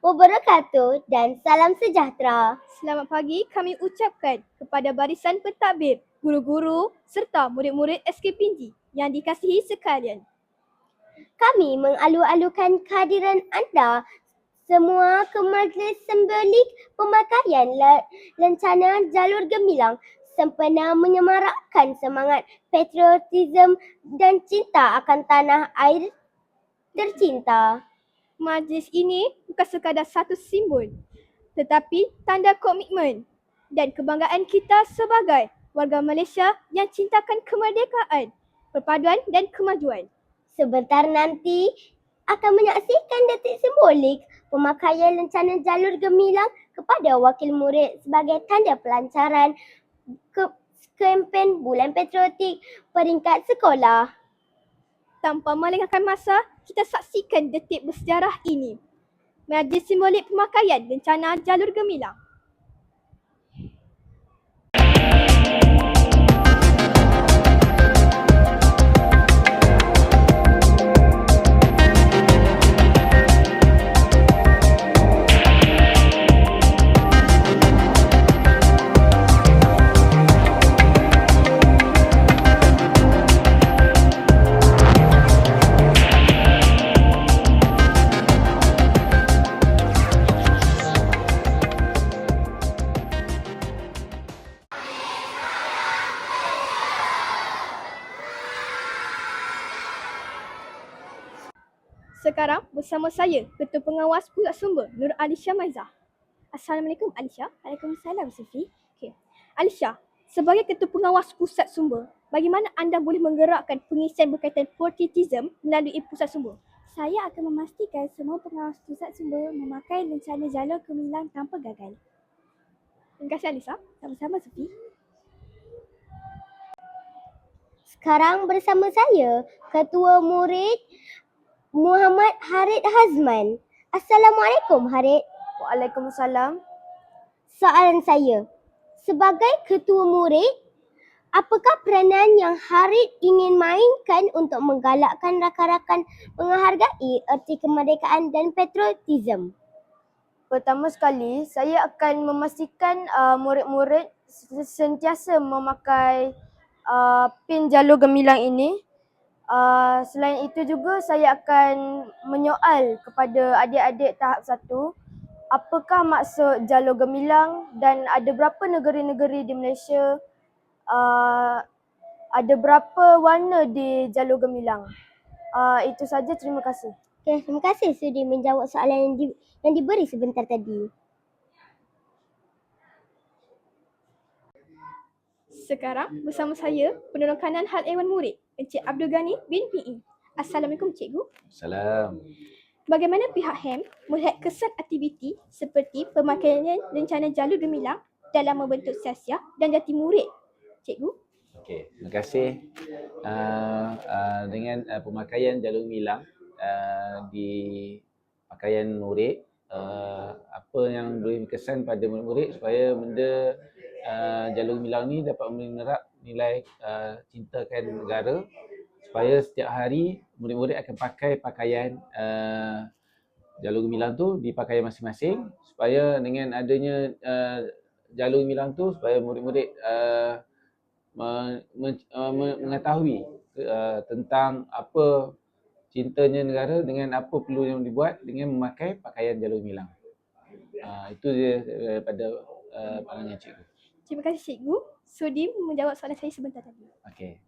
wabarakatuh dan salam sejahtera. Selamat pagi kami ucapkan kepada barisan pentadbir, guru-guru serta murid-murid SKPNG yang dikasihi sekalian. Kami mengalu-alukan kehadiran anda semua ke majlis simbolik pemakaian le- lencana jalur gemilang sempena menyemarakkan semangat patriotisme dan cinta akan tanah air tercinta. Majlis ini bukan sekadar satu simbol tetapi tanda komitmen dan kebanggaan kita sebagai warga Malaysia yang cintakan kemerdekaan, perpaduan dan kemajuan. Sebentar nanti akan menyaksikan detik simbolik pemakaian lencana jalur gemilang kepada wakil murid sebagai tanda pelancaran ke kempen Bulan Patriotik peringkat sekolah. Tanpa melengahkan masa, kita saksikan detik bersejarah ini. Majlis simbolik pemakaian lencana jalur gemilang. Sekarang bersama saya, Ketua Pengawas Pusat Sumber Nur Alisha Maizah. Assalamualaikum Alisha. Waalaikumsalam Sufi. Okay. Alisha, sebagai Ketua Pengawas Pusat Sumber, bagaimana anda boleh menggerakkan pengisian berkaitan patriotism melalui Pusat Sumber? Saya akan memastikan semua pengawas pusat sumber memakai rencana jalur gemilang tanpa gagal. Terima kasih Alisa. Sama-sama Sufi. Sekarang bersama saya, Ketua Murid Muhammad Harid Hazman. Assalamualaikum Harid. Waalaikumsalam. Soalan saya, sebagai Ketua Murid, apakah peranan yang Harid ingin mainkan untuk menggalakkan rakan-rakan menghargai erti kemerdekaan dan patriotisme? Pertama sekali, saya akan memastikan uh, murid-murid sentiasa memakai uh, pin jalur gemilang ini. Uh, selain itu juga saya akan menyoal kepada adik-adik tahap satu apakah maksud jalur gemilang dan ada berapa negeri-negeri di Malaysia uh, ada berapa warna di jalur gemilang. Uh, itu saja terima kasih. Okay, terima kasih sudi menjawab soalan yang, di, yang diberi sebentar tadi. Sekarang bersama saya, penolong kanan hal Ewan Murid, Encik Abdul Ghani bin PE. Assalamualaikum Cikgu. Salam. Bagaimana pihak HEM melihat kesan aktiviti seperti pemakaian rencana jalur gemilang dalam membentuk siasat dan jati murid? Cikgu? Okey, terima kasih. Uh, uh, dengan uh, pemakaian jalur milang uh, di pakaian murid, uh, apa yang boleh berkesan pada murid-murid supaya benda uh, jalur milang ni dapat menerap nilai uh, cintakan negara supaya setiap hari murid-murid akan pakai pakaian uh, jalur gemilang tu di pakaian masing-masing supaya dengan adanya uh, jalur gemilang tu supaya murid-murid uh, me, me, uh, me, mengetahui uh, tentang apa cintanya negara dengan apa perlu yang dibuat dengan memakai pakaian jalur gemilang. Uh, itu dia daripada uh, pandangan cikgu. Terima kasih Cikgu. Sudi menjawab soalan saya sebentar tadi. Okey.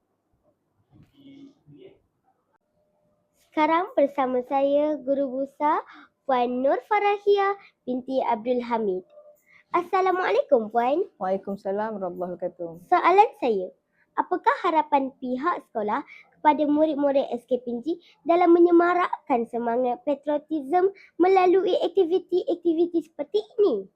Sekarang bersama saya Guru Busa Puan Nur Farahia binti Abdul Hamid. Assalamualaikum Puan. Waalaikumsalam warahmatullahi wabarakatuh. Soalan saya, apakah harapan pihak sekolah kepada murid-murid SKPNG dalam menyemarakkan semangat patriotisme melalui aktiviti-aktiviti seperti ini?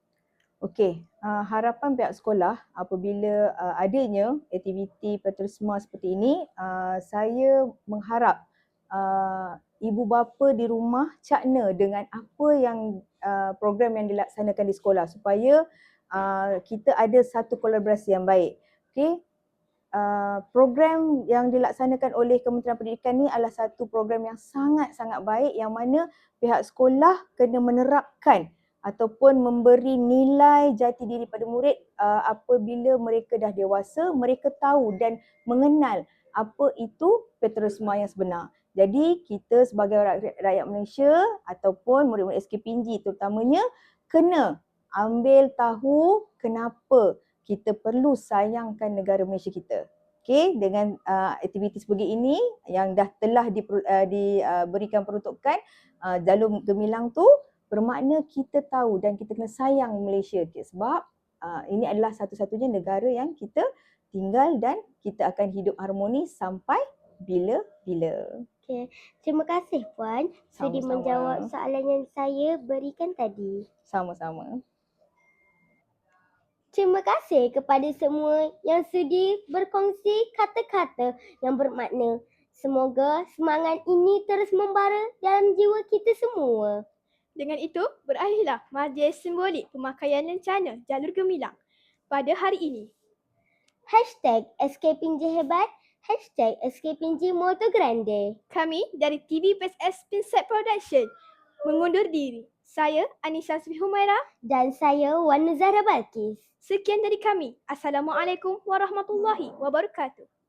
Okey, uh, harapan pihak sekolah apabila uh, adanya aktiviti patriotisme seperti ini, uh, saya mengharap uh, ibu bapa di rumah cakna dengan apa yang uh, program yang dilaksanakan di sekolah supaya uh, kita ada satu kolaborasi yang baik. Okey. uh, program yang dilaksanakan oleh Kementerian Pendidikan ni adalah satu program yang sangat-sangat baik yang mana pihak sekolah kena menerapkan ataupun memberi nilai jati diri pada murid uh, apabila mereka dah dewasa, mereka tahu dan mengenal apa itu peterisma yang sebenar. Jadi kita sebagai rakyat, Malaysia ataupun murid-murid SKPNG terutamanya kena ambil tahu kenapa kita perlu sayangkan negara Malaysia kita. Okey, dengan uh, aktiviti seperti ini yang dah telah di, uh, diberikan peruntukan uh, jalur gemilang tu bermakna kita tahu dan kita kena sayang Malaysia okay? sebab uh, ini adalah satu-satunya negara yang kita tinggal dan kita akan hidup harmonis sampai bila-bila. Terima kasih Puan sudi menjawab soalan yang saya berikan tadi. Sama-sama. Terima kasih kepada semua yang sudi berkongsi kata-kata yang bermakna. Semoga semangat ini terus membara dalam jiwa kita semua. Dengan itu, berakhirlah majlis simbolik pemakaian lencana jalur gemilang pada hari ini. Hashtag Escaping J Hebat, Hashtag Escaping J Moto Grande. Kami dari TV PSS Pinset Production mengundur diri. Saya Anisha Sri Humaira. Dan saya Wan Nuzara Balkis. Sekian dari kami. Assalamualaikum warahmatullahi wabarakatuh.